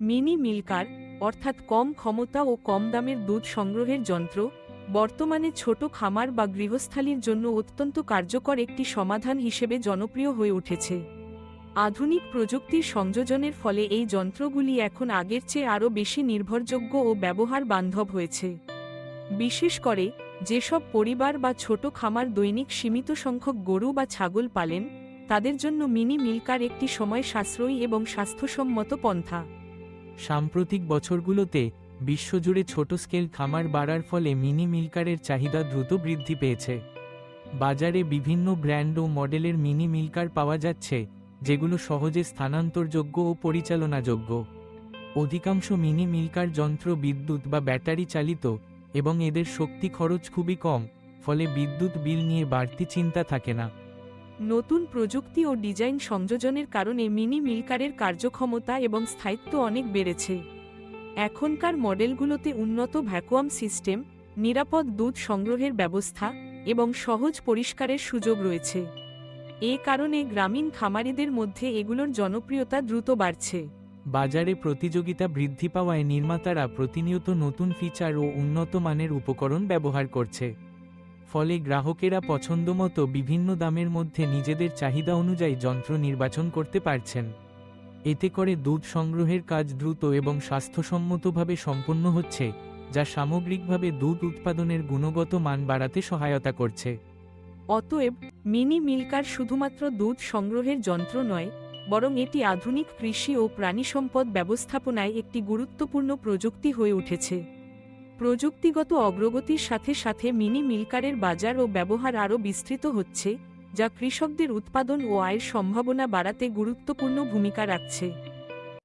Mini milker, অর্থাৎ কম ক্ষমতা ও কম দামের দুধ সংগ্রহের যন্ত্র, বর্তমানে ছোট খামার বা গৃহস্থালির জন্য অত্যন্ত কার্যকর একটি সমাধান হিসেবে জনপ্রিয় হয়ে উঠেছে। আধুনিক প্রযুক্তির সংযোজনের ফলে এই যন্ত্রগুলি এখন আগের চেয়ে আরও বেশি নির্ভরযোগ্য ও ব্যবহার বান্ধব হয়েছে। বিশেষ করে, যেসব পরিবার বা ছোট খামার দৈনিক সীমিত সংখ্যক গরু বা ছাগল পালেন, তাদের জন্য মিনি মিল্কার একটি সময় সাশ্রয়ী এবং স্বাস্থ্যসম্মত পন্থা। সাম্প্রতিক বছরগুলোতে বিশ্বজুড়ে ছোট স্কেল খামার বাড়ার ফলে মিনি মিল্কারের চাহিদা দ্রুত বৃদ্ধি পেয়েছে। বাজারে বিভিন্ন ব্র্যান্ড ও মডেলের মিনি মিল্কার পাওয়া যাচ্ছে, যেগুলো সহজে স্থানান্তরযোগ্য ও পরিচালনাযোগ্য। অধিকাংশ মিনি মিল্কার যন্ত্র বিদ্যুৎ বা ব্যাটারি চালিত এবং এদের শক্তি খরচ খুবই কম, ফলে বিদ্যুৎ বিল নিয়ে বাড়তি চিন্তা থাকে না। নতুন প্রযুক্তি ও ডিজাইন সংযোজনের কারণে মিনি মিল্কারের কার্যক্ষমতা এবং স্থায়িত্ব অনেক বেড়েছে। এখনকার মডেলগুলোতে উন্নত ভ্যাকুয়াম সিস্টেম, নিরাপদ দুধ সংগ্রহের ব্যবস্থা এবং সহজ পরিষ্কারের সুযোগ রয়েছে। এ কারণে গ্রামীণ খামারিদের মধ্যে এগুলোর জনপ্রিয়তা দ্রুত বাড়ছে। বাজারে প্রতিযোগিতা বৃদ্ধি পাওয়ায় নির্মাতারা প্রতিনিয়ত নতুন ফিচার ও উন্নত মানের উপকরণ ব্যবহার করছে। ফলে গ্রাহকেরা পছন্দমতো বিভিন্ন দামের মধ্যে নিজেদের চাহিদা অনুযায়ী যন্ত্র নির্বাচন করতে পারছেন। এতে করে দুধ সংগ্রহের কাজ দ্রুত এবং স্বাস্থ্যসম্মতভাবে সম্পন্ন হচ্ছে, যা সামগ্রিকভাবে দুধ উৎপাদনের গুণগত মান বাড়াতে সহায়তা করছে। অতএব, মিনি মিল্কার শুধুমাত্র দুধ সংগ্রহের যন্ত্র নয়, বরং এটি আধুনিক কৃষি ও প্রাণীসম্পদ ব্যবস্থাপনায় একটি গুরুত্বপূর্ণ প্রযুক্তি হয়ে উঠেছে। প্রযুক্তিগত অগ্রগতির সাথে সাথে মিনি মিল্কারের বাজার ও ব্যবহার আরও বিস্তৃত হচ্ছে, যা কৃষকদের উৎপাদন ও আয়ের সম্ভাবনা বাড়াতে গুরুত্বপূর্ণ ভূমিকা রাখছে।